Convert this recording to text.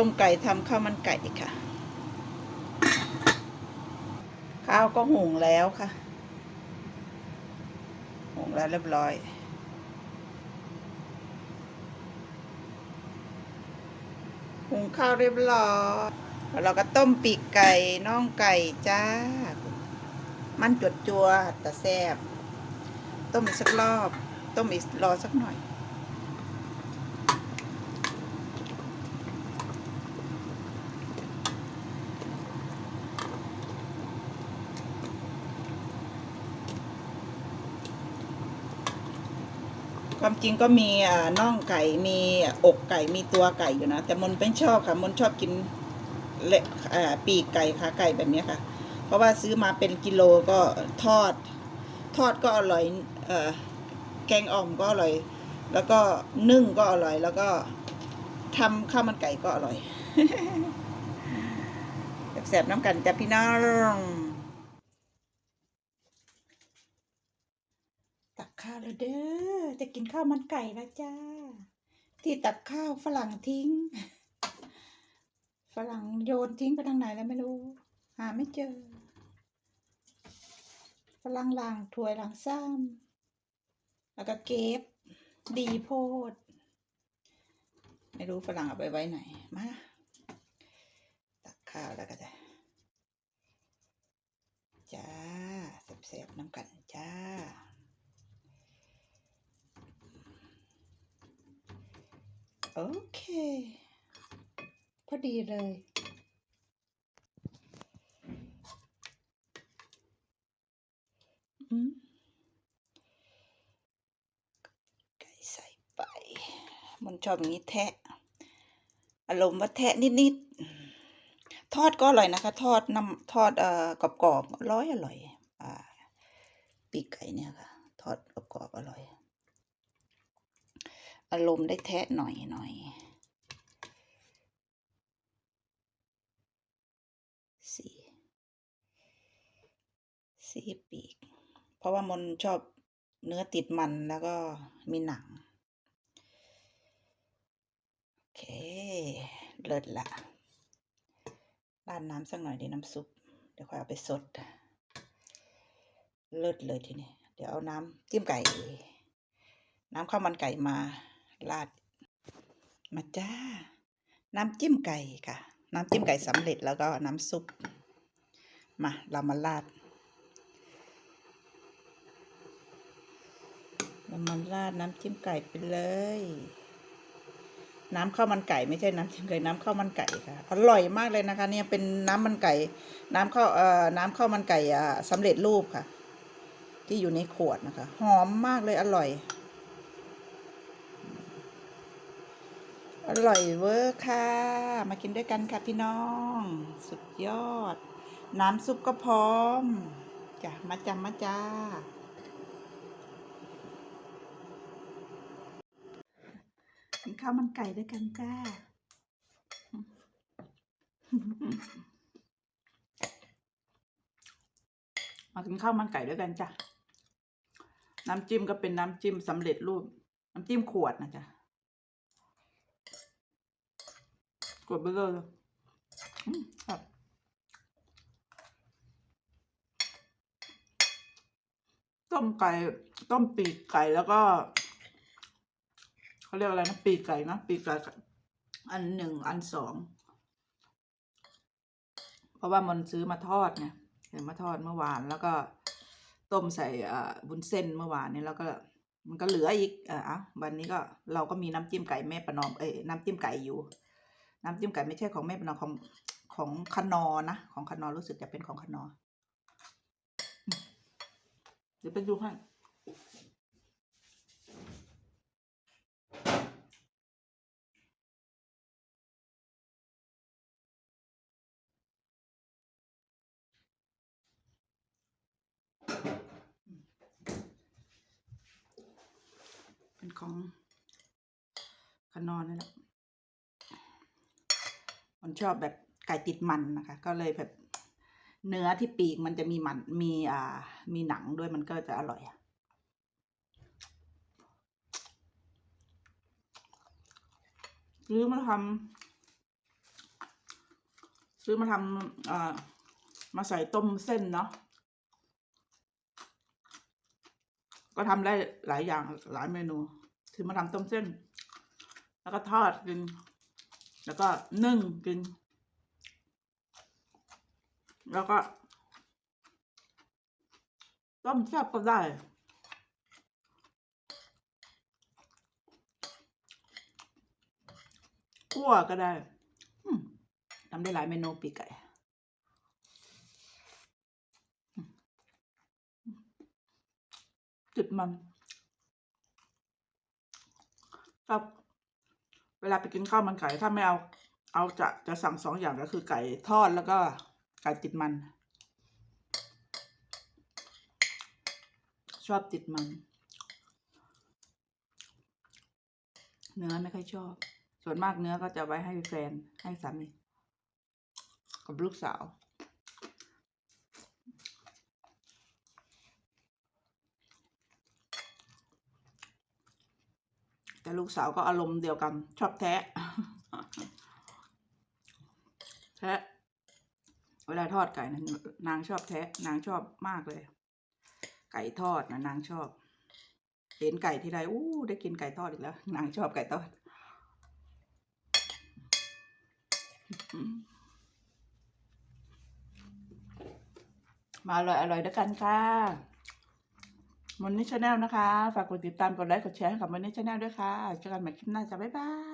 ต้มไก่ทำข้าวมันไก่ค่ะ ข้าวก็หุงแล้วค่ะหุงแล้วเรียบร้อย หุงข้าวเรียบร้อยแล้วเราก็ต้มปีกไก่น่องไก่จ้า มันจวดจัวแต่แซ่บต้มอีกสักรอบ ต้มอีกรอสักหน่อย ความจริงก็มีน่องไก่มีอกไก่มีตัวไก่อยู่นะ แต่มนเป็นชอบค่ะมนชอบกินเละปีกไก่ขาไก่แบบนี้ค่ะ เพราะว่าซื้อมาเป็นกิโลก็ทอด ทอดก็อร่อยอแกงอ่อมก็อร่อย แล้วก็นึ่งก็อร่อย แล้วก็ทำข้าวมันไก่ก็อร่อยแสบๆน้ำกันจ้ะพี่น้อง ตักข้าว แล้วเด้อ จะกินข้าวมันไก่แล้วจ้า ที่ตักข้าวฝรั่งทิ้ง ฝรั่งโยนทิ้งไปทางไหนแล้วไม่รู้ หาไม่เจอ ฝรั่งล้างถ้วยล้างซ้ำแล้วก็เก็บ ดีโพด ไม่รู้ฝรั่งเอาไปไว้ไหน มา ตักข้าวแล้วก็จะจ้าแสบๆน้ำกันจ้า โอเค พอดีเลย อืมไก่ใส่ไป มันชอบอย่างนี้แทะ อารมณ์ว่าแทะนิดๆ ทอดก็อร่อยนะคะ ทอดน้ำทอดเอ่อกรอบๆร้อยอร่อย อ่า ปีกไก่เนี่ยค่ะ ทอดกรอบๆอร่อย อารมณ์ได้แทะหน่อยหน่อยสีสีปีก เพราะว่ามนชอบเนื้อติดมันแล้วก็มีหนัง โอเค เลิศละราดน้ำสักหน่อยดีน้ำซุป เดี๋ยวค่อยเอาไปสด เลิศเลยทีนี้ เดี๋ยวเอาน้ำจิ้มไก่ น้ำข้าวมันไก่มา ราด มาจ้า น้ำจิ้มไก่ค่ะ น้ำจิ้มไก่สำเร็จแล้วก็น้ำซุป มาเรามาราด เรามาราดน้ำจิ้มไก่ไปเลย น้ำข้าวมันไก่ไม่ใช่น้ำจิ้มไก่น้ำข้าวมันไก่ค่ะ อร่อยมากเลยนะคะ เนี่ยเป็นน้ำมันไก่ น้ำข้าวเอ่อน้ำข้าวมันไก่อ่าสำเร็จรูปค่ะ ที่อยู่ในขวดนะคะ หอมมากเลยอร่อย อร่อยเวอร์ค่ะ มากินด้วยกันค่ะพี่น้อง สุดยอด น้ำซุปก็พร้อมจ้ะมาจ้ามาจ้า กินข้าวมันไก่ด้วยกันจ้า มากินข้าวมันไก่ด้วยกันจ้ะ น้ำจิ้มก็เป็นน้ำจิ้มสำเร็จรูป น้ำจิ้มขวดนะจ๊ะ กดไปเลยอืมครับต้มไก่ ต้มปีกไก่แล้วก็เขาเรียกอะไรนะ ปีกไก่นะ ปีกไก่ อันหนึ่งอันสอง เพราะว่ามันซื้อมาทอดไงเห็นมาทอดเมื่อวานแล้วก็ต้มใส่อ่าบุญเส้นเมื่อวานนี้แล้วก็มันก็เหลืออีกอะอะวันนี้ก็เราก็มีน้ำจิ้มไก่แม่ประนอมเอ้ยน้ำจิ้มไก่อยู่ น้ำจิ้มไก่ไม่ใช่ของแม่ประนอของของคนอนะ ของคนอรู้สึกจะเป็นของคนออืมเดี๋ยวไปดูให้เป็นของคนอนั่แหละ มันชอบแบบไก่ติดมันนะคะ ก็เลยแบบเนื้อที่ปีกมันจะมีมันมีอ่า มีหนังด้วยมันก็จะอร่อยซื้อมาทำซื้อมาทำอ่ามาใส่ต้มเส้นเนาะก็ทำได้หลายอย่างหลายเมนูซื้อมาทำต้มเส้น แล้วก็ทอดกิน แล้วก็นึ่งกิน แล้วก็ ต้มแซ่บก็ได้คั่วก็ได้ทำได้หลายเมนูปีกไก่จุดมันชอบ เวลาไปกินข้าวมันไก่ถ้าไม่เอา เอาจะจะสั่งสองอย่างก็คือไก่ทอดแล้วก็ไก่ติดมัน ชอบติดมัน เนื้อไม่ค่อยชอบ ส่วนมากเนื้อก็จะไว้ให้แฟนให้สามีกับลูกสาว แต่ลูกสาวก็อารมณ์เดียวกัน ชอบแทะแทะเวลาทอดไก่นะนางชอบแทะนางชอบมากเลย ไก่ทอดนะนางชอบ เห็นไก่ทีไรอู้ได้กินไก่ทอดอีกแล้ว นางชอบไก่ทอดมาอร่อยอร่อยด้วยกันค่ะ มอนนี่ชาแนลนะคะ ฝากกดติดตาม กดไลค์ กดแชร์ให้กับมอนนี่ชาแนลด้วยค่ะเจอกันใหม่คลิปหน้าจ้ะบ๊ายบาย